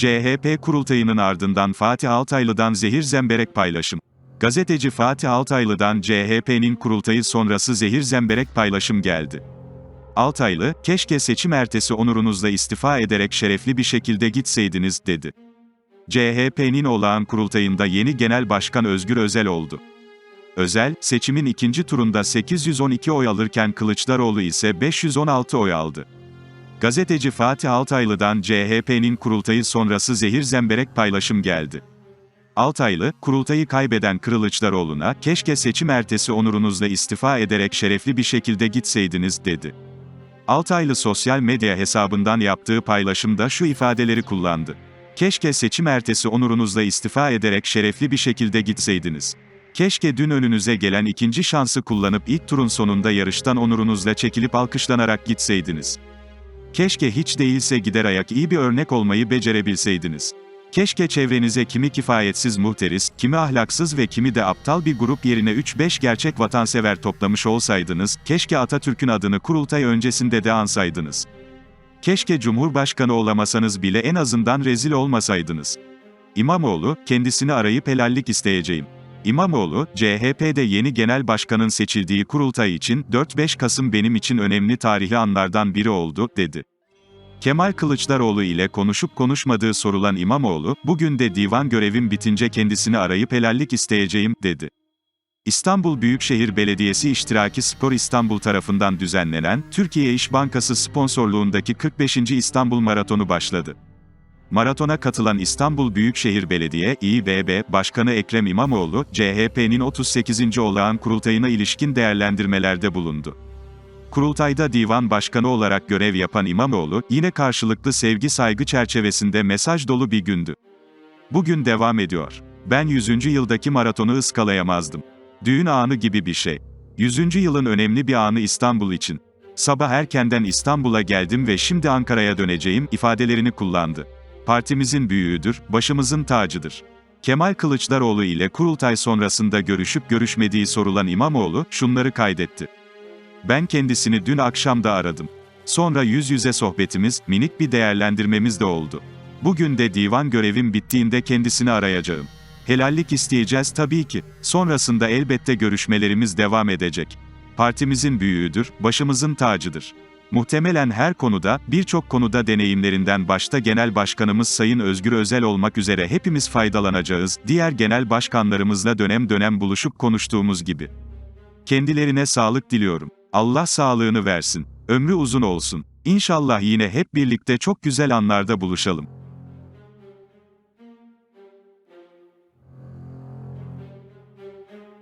CHP kurultayının ardından Fatih Altaylı'dan zehir zemberek paylaşım. Gazeteci Fatih Altaylı'dan CHP'nin kurultayı sonrası zehir zemberek paylaşım geldi. Altaylı, keşke seçim ertesi onurunuzla istifa ederek şerefli bir şekilde gitseydiniz, dedi. CHP'nin olağan kurultayında yeni genel başkan Özgür Özel oldu. Özel, seçimin ikinci turunda 812 oy alırken Kılıçdaroğlu ise 516 oy aldı. Gazeteci Fatih Altaylı'dan CHP'nin kurultayı sonrası zehir zemberek paylaşım geldi. Altaylı, kurultayı kaybeden Kılıçdaroğlu'na, keşke seçim ertesi onurunuzla istifa ederek şerefli bir şekilde gitseydiniz, dedi. Altaylı sosyal medya hesabından yaptığı paylaşımda şu ifadeleri kullandı. Keşke seçim ertesi onurunuzla istifa ederek şerefli bir şekilde gitseydiniz. Keşke dün önünüze gelen ikinci şansı kullanıp ilk turun sonunda yarıştan onurunuzla çekilip alkışlanarak gitseydiniz. Keşke hiç değilse gider ayak iyi bir örnek olmayı becerebilseydiniz. Keşke çevrenize kimi kifayetsiz muhteris, kimi ahlaksız ve kimi de aptal bir grup yerine 3-5 gerçek vatansever toplamış olsaydınız, keşke Atatürk'ün adını kurultay öncesinde de ansaydınız. Keşke Cumhurbaşkanı olamasanız bile en azından rezil olmasaydınız. İmamoğlu, kendisini arayıp helallik isteyeceğim. İmamoğlu, CHP'de yeni genel başkanın seçildiği kurultay için 4-5 Kasım benim için önemli tarihi anlardan biri oldu, dedi. Kemal Kılıçdaroğlu ile konuşup konuşmadığı sorulan İmamoğlu, bugün de divan görevim bitince kendisini arayıp helallik isteyeceğim, dedi. İstanbul Büyükşehir Belediyesi İştiraki Spor İstanbul tarafından düzenlenen, Türkiye İş Bankası sponsorluğundaki 45. İstanbul Maratonu başladı. Maratona katılan İstanbul Büyükşehir Belediye İBB Başkanı Ekrem İmamoğlu, CHP'nin 38. olağan kurultayına ilişkin değerlendirmelerde bulundu. Kurultayda divan başkanı olarak görev yapan İmamoğlu, yine karşılıklı sevgi saygı çerçevesinde mesaj dolu bir gündü. Bugün devam ediyor. Ben 100. yıldaki maratonu ıskalayamazdım. Düğün anı gibi bir şey. 100. yılın önemli bir anı İstanbul için. Sabah erkenden İstanbul'a geldim ve şimdi Ankara'ya döneceğim ifadelerini kullandı. Partimizin büyüğüdür, başımızın tacıdır. Kemal Kılıçdaroğlu ile kurultay sonrasında görüşüp görüşmediği sorulan İmamoğlu, şunları kaydetti. Ben kendisini dün akşam da aradım. Sonra yüz yüze sohbetimiz, minik bir değerlendirmemiz de oldu. Bugün de divan görevim bittiğinde kendisini arayacağım. Helallik isteyeceğiz tabii ki. Sonrasında elbette görüşmelerimiz devam edecek. Partimizin büyüğüdür, başımızın tacıdır. Muhtemelen her konuda, birçok konuda deneyimlerinden başta Genel Başkanımız Sayın Özgür Özel olmak üzere hepimiz faydalanacağız, diğer genel başkanlarımızla dönem dönem buluşup konuştuğumuz gibi. Kendilerine sağlık diliyorum. Allah sağlığını versin. Ömrü uzun olsun. İnşallah yine hep birlikte çok güzel anlarda buluşalım.